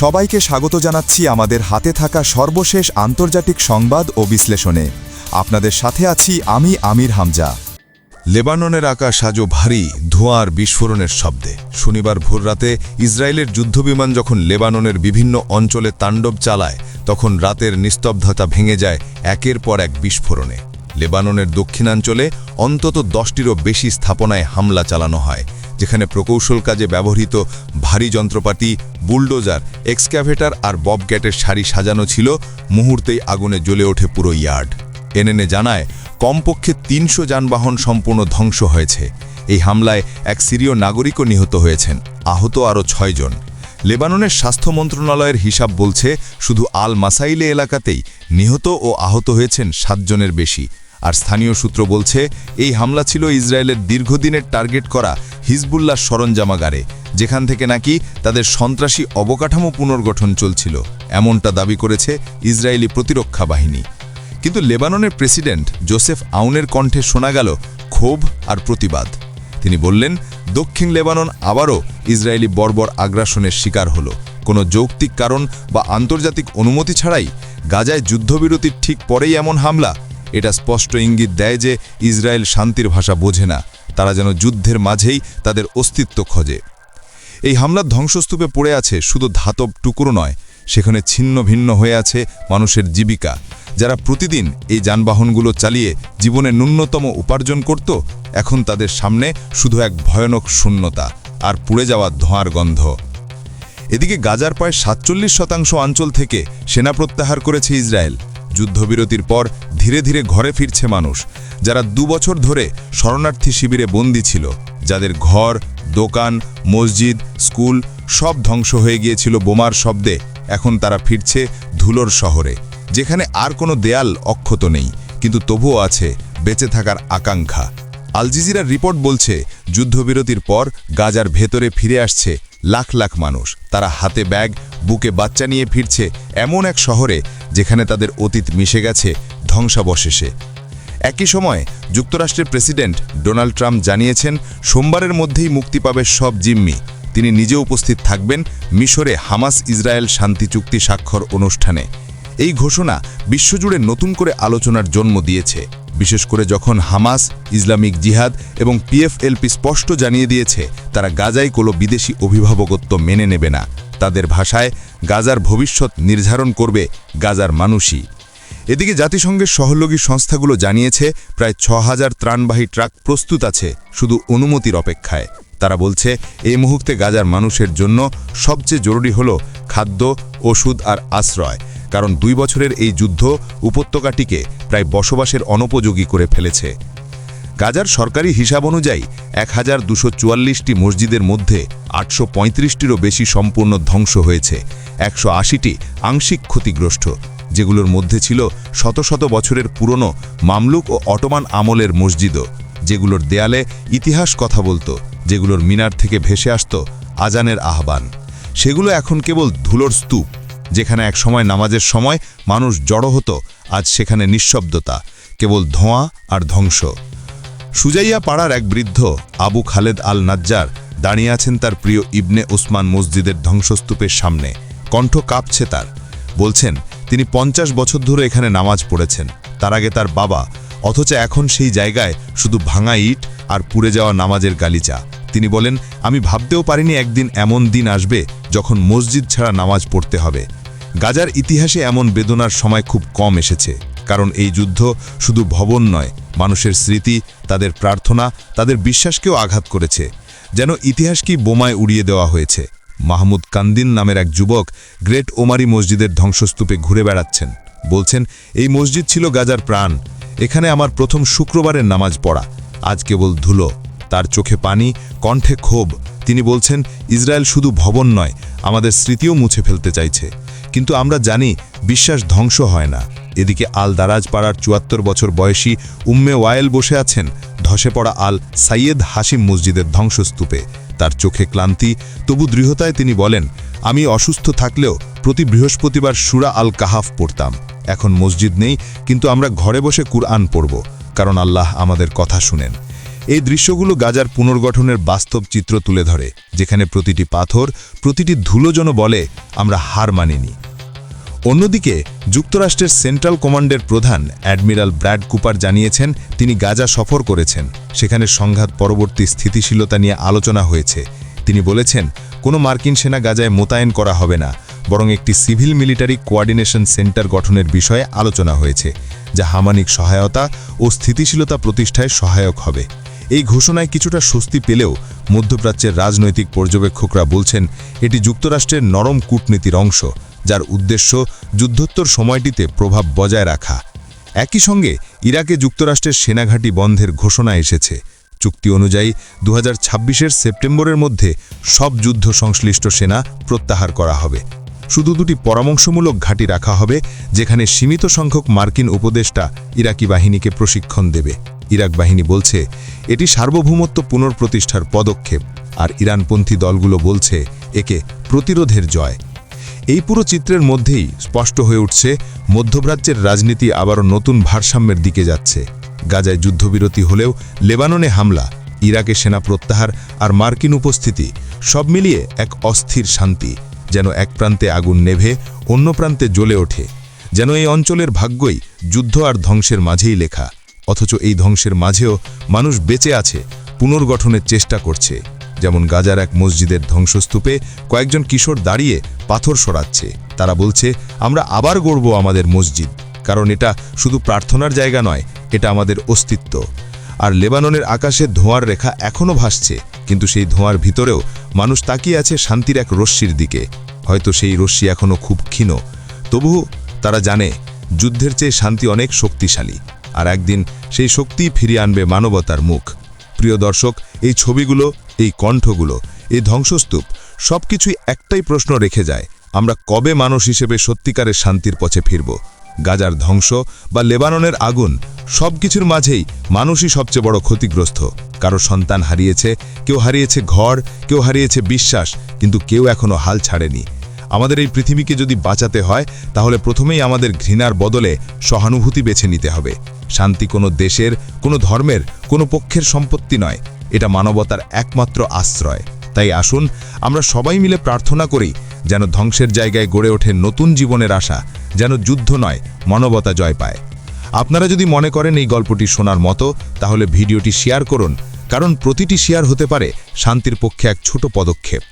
সবাইকে স্বাগত জানাচ্ছি আমাদের হাতে থাকা সর্বশেষ আন্তর্জাতিক সংবাদ ও বিশ্লেষণে। আপনাদের সাথে আছি আমি আমির হামজা। লেবাননের আকাশ আজও ভারী, ধোঁয়ার বিস্ফোরণের শব্দে। শনিবার ভোররাতে ইসরায়েলের যুদ্ধবিমান যখন লেবাননের বিভিন্ন অঞ্চলে তাণ্ডব চালায়, তখন রাতের নিস্তব্ধতা ভেঙে যায় একের পর এক বিস্ফোরণে। লেবাননের দক্ষিণাঞ্চলে অন্তত দশটিরও বেশি স্থাপনায় হামলা চালানো হয়। যেখানে প্রকৌশল কাজে ব্যবহৃত ভারী যন্ত্রপাতি, বুলডোজার, এক্সক্যাভেটার আর বব ববগ্যাটের সারি সাজানো ছিল মুহূর্তেই আগুনে জ্বলে ওঠে পুরো ইয়ার্ড। এনএনএ জানায়, কমপক্ষে তিনশো যানবাহন সম্পূর্ণ ধ্বংস হয়েছে। এই হামলায় এক সিরীয় নাগরিকও নিহত হয়েছেন, আহত আরও ছয়জন লেবাননের স্বাস্থ্য মন্ত্রণালয়ের হিসাব বলছে, শুধু আল মাসাইলে এলাকাতেই নিহত ও আহত হয়েছেন সাতজনের বেশি। আর স্থানীয় সূত্র বলছে, এই হামলা ছিল ইসরায়েলের দীর্ঘদিনের টার্গেট করা হিজবুল্লাহ সরঞ্জামাগারে, যেখান থেকে নাকি তাদের সন্ত্রাসী অবকাঠামো পুনর্গঠন চলছিল। এমনটা দাবি করেছে ইসরায়েলি প্রতিরক্ষা বাহিনী। কিন্তু লেবাননের প্রেসিডেন্ট জোসেফ আউনের কণ্ঠে শোনা গেল ক্ষোভ আর প্রতিবাদ। তিনি বললেন, দক্ষিণ লেবানন আবারও ইসরায়েলি বর্বর আগ্রাসনের শিকার হল। কোনো যৌক্তিক কারণ বা আন্তর্জাতিক অনুমতি ছাড়াই গাজায় যুদ্ধবিরতির ঠিক পরেই এমন হামলা এটা স্পষ্ট ইঙ্গিত দেয় যে ইসরায়েল শান্তির ভাষা বোঝে না। তারা যেন যুদ্ধের মাঝেই তাদের অস্তিত্ব খোঁজে। এই হামলার ধ্বংসস্তূপে পড়ে আছে শুধু ধাতব টুকরো নয়, সেখানে ছিন্ন ভিন্ন হয়ে আছে মানুষের জীবিকা। যারা প্রতিদিন এই যানবাহনগুলো চালিয়ে জীবনে ন্যূনতম উপার্জন করত, এখন তাদের সামনে শুধু এক ভয়ানক শূন্যতা আর পুড়ে যাওয়া ধোঁয়ার গন্ধ। এদিকে গাজার প্রায় সাতচল্লিশ শতাংশ অঞ্চল থেকে সেনা প্রত্যাহার করেছে ইসরায়েল। যুদ্ধবিরতির পর ধীরে ধীরে ঘরে ফিরছে মানুষ, যারা দুবছর ধরে শরণার্থী শিবিরে বন্দী ছিল, যাদের ঘর, দোকান, মসজিদ, স্কুল সব ধ্বংস হয়ে গিয়েছিল বোমার শব্দে। এখন তারা ফিরছে ধুলোর শহরে, যেখানে আর কোনো দেয়াল অক্ষত নেই, কিন্তু তবুও আছে বেঁচে থাকার আকাঙ্ক্ষা। আলজিজিরার রিপোর্ট বলছে, যুদ্ধবিরতির পর গাজার ভেতরে ফিরে আসছে লাখ লাখ মানুষ। তারা হাতে ব্যাগ, বুকে বাচ্চা নিয়ে ফিরছে এমন এক শহরে যেখানে তাদের অতীত মিশে গেছে ধ্বংসাবশেষে। একই সময় যুক্তরাষ্ট্রের প্রেসিডেন্ট ডোনাল্ড ট্রাম্প জানিয়েছেন, সোমবারের মধ্যেই মুক্তি পাবে সব জিম্মি। তিনি নিজে উপস্থিত থাকবেন মিশরে হামাস ইসরায়েল শান্তি চুক্তি স্বাক্ষর অনুষ্ঠানে। এই ঘোষণা বিশ্বজুড়ে নতুন করে আলোচনার জন্ম দিয়েছে। বিশেষ করে যখন হামাস, ইসলামিক জিহাদ এবং পিএফএলপি স্পষ্ট জানিয়ে দিয়েছে, তারা গাজায় কোনো বিদেশি অভিভাবকত্ব মেনে নেবে না। তাদের ভাষায় গাজার ভবিষ্যৎ নির্ধারণ করবে গাজার মানুষই। এদিকে জাতিসংঘের সহযোগী সংস্থাগুলো জানিয়েছে, প্রায় ছ হাজার ত্রাণবাহী ট্রাক প্রস্তুত আছে, শুধু অনুমতির অপেক্ষায়। তারা বলছে, এই মুহূর্তে গাজার মানুষের জন্য সবচেয়ে জরুরি হল খাদ্য, ওষুধ আর আশ্রয়। কারণ দুই বছরের এই যুদ্ধ উপত্যকাটিকে প্রায় বসবাসের অনুপযোগী করে ফেলেছে। গাজার সরকারি হিসাব অনুযায়ী এক হাজার দুশো মসজিদের মধ্যে আটশো পঁয়ত্রিশটিরও বেশি সম্পূর্ণ ধ্বংস হয়েছে, একশো আশিটি আংশিক ক্ষতিগ্রস্ত, যেগুলোর মধ্যে ছিল শত শত বছরের পুরনো মামলুক ও অটোমান আমলের মসজিদও, যেগুলোর দেয়ালে ইতিহাস কথা বলতো, যেগুলোর মিনার থেকে ভেসে আসত আজানের আহ্বান। সেগুলো এখন কেবল ধুলোর স্তূপ। যেখানে এক সময় নামাজের সময় মানুষ জড়ো হতো, আজ সেখানে নিঃশব্দতা, কেবল ধোঁয়া আর ধ্বংস। সুজাইয়া পাড়ার এক বৃদ্ধ, আবু খালেদ আল নাজ্জার দাঁড়িয়ে আছেন তার প্রিয় ইবনে ওসমান মসজিদের ধ্বংসস্তূপের সামনে। কণ্ঠ কাঁপছে তার। বলছেন, তিনি পঞ্চাশ বছর ধরে এখানে নামাজ পড়েছেন। তার আগে তার বাবা, অথচ এখন সেই জায়গায় শুধু ভাঙা ইট আর পুড়ে যাওয়া নামাজের গালিচা। তিনি বলেন, আমি ভাবতেও পারিনি একদিন এমন দিন আসবে যখন মসজিদ ছাড়া নামাজ পড়তে হবে। গাজার ইতিহাসে এমন বেদনার সময় খুব কম এসেছে, কারণ এই যুদ্ধ শুধু ভবন নয়, মানুষের স্মৃতি, তাদের প্রার্থনা, তাদের বিশ্বাসকেও আঘাত করেছে। যেন ইতিহাসকেই বোমায় উড়িয়ে দেওয়া হয়েছে। মাহমুদ কান্দিন নামের এক যুবক গ্রেট ওমারি মসজিদের ধ্বংসস্তূপে ঘুরে বেড়াচ্ছেন। বলছেন, এই মসজিদ ছিল গাজার প্রাণ। এখানে আমার প্রথম শুক্রবারের নামাজ পড়া। আজ কেবল ধুলো। তার চোখে পানি, কণ্ঠে ক্ষোভ। তিনি বলছেন, ইসরায়েল শুধু ভবন নয়, আমাদের স্মৃতিও মুছে ফেলতে চাইছে। কিন্তু আমরা জানি বিশ্বাস ধ্বংস হয় না। এদিকে আল দারাজ পাড়ার চুয়াত্তর বছর বয়সী উম্মে ওয়ায়েল বসে আছেন ধসে পড়া আল সাইয়েদ হাসিম মসজিদের ধ্বংসস্তূপে। তার চোখে ক্লান্তি, তবু দৃঢ়তায় তিনি বলেন, আমি অসুস্থ থাকলেও প্রতি বৃহস্পতিবার সুরা আল কাহাফ পড়তাম। এখন মসজিদ নেই, কিন্তু আমরা ঘরে বসে কুরআন পড়ব, কারণ আল্লাহ আমাদের কথা শুনেন। এই দৃশ্যগুলো গাজার পুনর্গঠনের বাস্তব চিত্র তুলে ধরে, যেখানে প্রতিটি পাথর, প্রতিটি ধুলো যেন বলে, আমরা হার মানিনি। অন্যদিকে, যুক্তরাষ্ট্রের সেন্ট্রাল কমান্ডের প্রধান অ্যাডমিরাল ব্র্যাড কুপার জানিয়েছেন, তিনি গাজা সফর করেছেন। সেখানে সংঘাত পরবর্তী স্থিতিশীলতা নিয়ে আলোচনা হয়েছে। তিনি বলেছেন, কোনো মার্কিন সেনা গাজায় মোতায়েন করা হবে না, বরং একটি সিভিল মিলিটারি কোয়ার্ডিনেশন সেন্টার গঠনের বিষয়ে আলোচনা হয়েছে, যা হামানিক সহায়তা ও স্থিতিশীলতা প্রতিষ্ঠায় সহায়ক হবে। এই ঘোষণায় কিছুটা স্বস্তি পেলেও মধ্যপ্রাচ্যের রাজনৈতিক পর্যবেক্ষকরা বলছেন, এটি যুক্তরাষ্ট্রের নরম কূটনীতির অংশ, যার উদ্দেশ্য যুদ্ধোত্তর সময়টিতে প্রভাব বজায় রাখা। একই সঙ্গে ইরাকে যুক্তরাষ্ট্রের সেনাঘাঁটি বন্ধের ঘোষণা এসেছে। চুক্তি অনুযায়ী দু হাজার সেপ্টেম্বরের মধ্যে সব যুদ্ধ সংশ্লিষ্ট সেনা প্রত্যাহার করা হবে। শুধু দুটি পরামর্শমূলক ঘাঁটি রাখা হবে, যেখানে সীমিত সংখ্যক মার্কিন উপদেষ্টা ইরাকি বাহিনীকে প্রশিক্ষণ দেবে। ইরাক বাহিনী বলছে, এটি সার্বভৌমত্ব পুনঃপ্রতিষ্ঠার পদক্ষেপ। আর ইরানপন্থী দলগুলো বলছে, একে প্রতিরোধের জয়। এই পুরো চিত্রের মধ্যেই স্পষ্ট হয়ে উঠছে, মধ্যপ্রাচ্যের রাজনীতি আবারও নতুন ভারসাম্যের দিকে যাচ্ছে। গাজায় যুদ্ধবিরতি হলেও লেবাননে হামলা, ইরাকে সেনা প্রত্যাহার আর মার্কিন উপস্থিতি সব মিলিয়ে এক অস্থির শান্তি। যেন এক প্রান্তে আগুন নেভে, অন্য প্রান্তে জ্বলে ওঠে। যেন এই অঞ্চলের ভাগ্যই যুদ্ধ আর ধ্বংসের মাঝেই লেখা। অথচ এই ধ্বংসের মাঝেও মানুষ বেঁচে আছে, পুনর্গঠনের চেষ্টা করছে। যেমন গাজার এক মসজিদের ধ্বংসস্তূপে কয়েকজন কিশোর দাঁড়িয়ে পাথর সরাচ্ছে। তারা বলছে, আমরা আবার গড়ব আমাদের মসজিদ। কারণ এটা শুধু প্রার্থনার জায়গা নয়, এটা আমাদের অস্তিত্ব। আর লেবাননের আকাশে ধোঁয়ার রেখা এখনও ভাসছে। কিন্তু সেই ধোঁয়ার ভিতরেও মানুষ তাকিয়ে আছে শান্তির এক রশ্মির দিকে। হয়তো সেই রশ্মি এখনও খুব ক্ষীণ। তবুও তারা জানে, যুদ্ধের চেয়ে শান্তি অনেক শক্তিশালী। আর একদিন সেই শক্তিই ফিরিয়ে আনবে মানবতার মুখ। প্রিয় দর্শক, এই ছবিগুলো, এই কণ্ঠগুলো, এই ধ্বংসস্তূপ সব কিছুই একটাই প্রশ্ন রেখে যায়, আমরা কবে মানুষ হিসেবে সত্যিকারের শান্তির পথে ফিরব? গাজার ধ্বংস বা লেবাননের আগুন সব কিছুর মাঝেই মানুষই সবচেয়ে বড় ক্ষতিগ্রস্ত। কারও সন্তান হারিয়েছে, কেউ হারিয়েছে ঘর, কেউ হারিয়েছে বিশ্বাস, কিন্তু কেউ এখনও হাল ছাড়েনি। আমাদের এই পৃথিবীকে যদি বাঁচাতে হয়, তাহলে প্রথমেই আমাদের ঘৃণার বদলে সহানুভূতি বেছে নিতে হবে। শান্তি কোনো দেশের, কোনো ধর্মের, কোনো পক্ষের সম্পত্তি নয়। এটা মানবতার একমাত্র আশ্রয়। তাই আসুন, আমরা সবাই মিলে প্রার্থনা করি, যেন ধ্বংসের জায়গায় গড়ে ওঠে নতুন জীবনের আশা। যেন যুদ্ধ নয়, মানবতা জয় পায়। আপনারা যদি মনে করেন এই গল্পটি শোনার মতো, তাহলে ভিডিওটি শেয়ার করুন, কারণ প্রতিটি শেয়ার হতে পারে শান্তির পক্ষে এক ছোট পদক্ষেপ।